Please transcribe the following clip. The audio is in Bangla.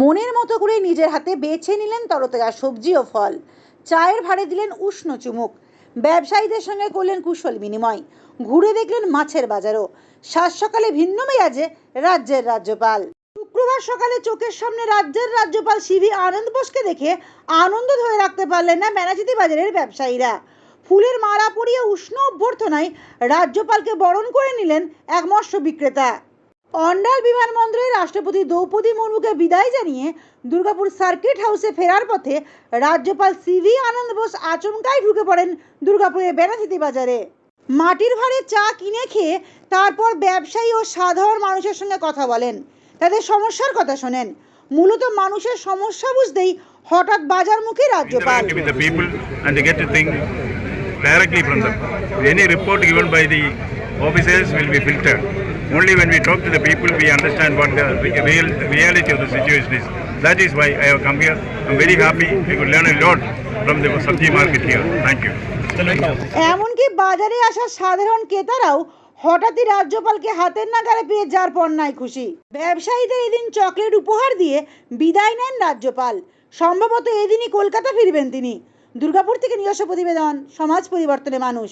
মনের মতো করে নিজের হাতে বেছে নিলেন তরতাজা সবজি ও ফল। চায়ের ভাড়ে দিলেন উষ্ণ চুমুক। ব্যবসায়ীদের সঙ্গে করলেন কুশল বিনিময়। ঘুরে দেখলেন মাছের বাজারও। সাত সকালে ভিন্ন মেজাজে রাজ্যের রাজ্যপাল। শুক্রবার সকালে চোখের সামনে রাজ্যের রাজ্যপাল সিভি আনন্দ বোসকে দেখে আনন্দ ধরে রাখতে পারলেন না ম্যানাচিতি বাজারের ব্যবসায়ীরা। ফুলের মালা পরিয়ে উষ্ণ অভ্যর্থনায় রাজ্যপালকে বরণ করে নিলেন এক মৎস্য বিক্রেতা। অন্ডাল বিমানবন্দরে রাষ্ট্রপতি দ্রৌপদী মুর্মুকে বিদায় জানিয়ে দুর্গাপুর সার্কিট হাউসে ফেরার পথে রাজ্যপাল সিভি আনন্দ বোস আচমকাই ঢুকে পড়েন দুর্গাপুরের বেনাচিতি বাজারে। মাটির ভাড়ে চা কিনে খেয়ে তারপর ব্যবসায়ী ও সাধারণ মানুষের সঙ্গে কথা বলেন। তাদের সমস্যার কথা শোনেন। মূলত মানুষের সমস্যা বুঝতেই হঠাৎ বাজার মুখে রাজ্যপাল। Directly from them. Any report given by the officers will be filtered. Only when we talk to the people we understand what the re- real reality of the situation is. That is why I have come here. I'm very happy. I could learn a lot from the Sabji market here. Thank you. এমনকি বাজারে আসা সাধারণ ক্রেতারাও হঠাৎই রাজ্যপালকে হাতের নাগালে পেয়ে যার পণ্যায় খুশি ব্যবসায়ীদের এদিন চকলেট উপহার দিয়ে বিদায় নেন রাজ্যপাল সম্ভবত এদিনই কলকাতা ফিরবেন তিনি দুর্গাপুর থেকে নিজস্ব প্রতিবেদন সমাজ পরিবর্তনে মানুষ